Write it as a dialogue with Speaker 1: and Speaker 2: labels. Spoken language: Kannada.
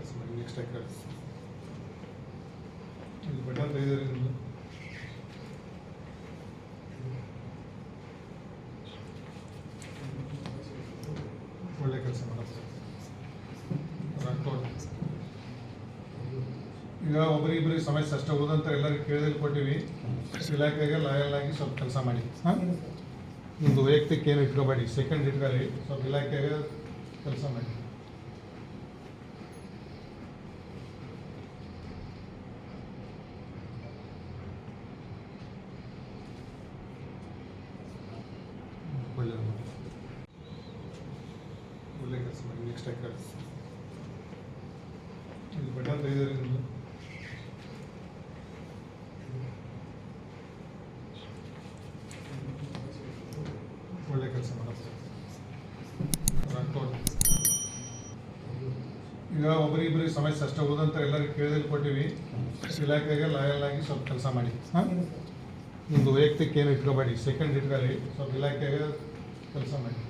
Speaker 1: ಕೆಲಸ ಮಾಡಿ ನೆಕ್ಸ್ಟ್ ಎಕರೆ ಇದು ಬಟನ್ ತೆಗೆದರೆ ಒಳ್ಳೆ ಕೆಲಸ ಮಾಡುತ್ತೆ ಈಗ ಒಬ್ಬರಿಬ್ಬರಿಗೆ ಸಮಸ್ಯೆ ಅಷ್ಟೇ ಓದಂತ ಎಲ್ಲರಿಗೂ ಕೇಳಿದಲ್ಲಿ ಕೊಟ್ಟಿವಿ. ಇಲಾಖೆಗೆ ಲಾಯಲ್ ಆಗಿ ಸ್ವಲ್ಪ ಕೆಲಸ ಮಾಡಿ. ಹಾಂ? ನಿಮ್ಮದು ವೈಯಕ್ತಿಕ ಏನು ಇಟ್ಕೋಬೇಡಿ. ಸೆಕೆಂಡ್ ಇಟ್ಕೊಳ್ಳಿ. ಸ್ವಲ್ಪ ಇಲಾಖೆಗೆ ಕೆಲಸ ಮಾಡಿ ಒಳ್ಳೆಯದು ಮಾಡಿ. ಒಳ್ಳೆ ಕೆಲಸ ಮಾಡಿ ನೆಕ್ಸ್ಟ್ ಎಕರೆ ಇದು ಬಟನ್ ತೆಗೆದಿರಿ ಒಳ್ಳೆ ಕೆಲಸ ಮಾಡುತ್ತೆ ರಾಕ್ಕೋಡ್ ಈಗ ಒಬ್ಬರಿಬ್ಬರಿಗೆ ಸಮಸ್ಯೆ ಅಷ್ಟೇ ಹೋದಂತ ಎಲ್ಲರಿಗೂ ಕೇಳಿದಲ್ಲಿ ಕೊಟ್ಟಿವಿ. ಇಲಾಖೆಗೆ ಲಾಯಲ್ ಆಗಿ ಸ್ವಲ್ಪ ಕೆಲಸ ಮಾಡಿ. ಹಾಂ? ನಿಮ್ಮದು ವೈಯಕ್ತಿಕ ಏನು ಇಟ್ಕೋಬೇಡಿ. ಸೆಕೆಂಡ್ ಇಟ್ಕೊಳ್ಳಿ. ಸ್ವಲ್ಪ ಇಲಾಖೆಗೆ ಕೆಲಸ ಮಾಡಿ.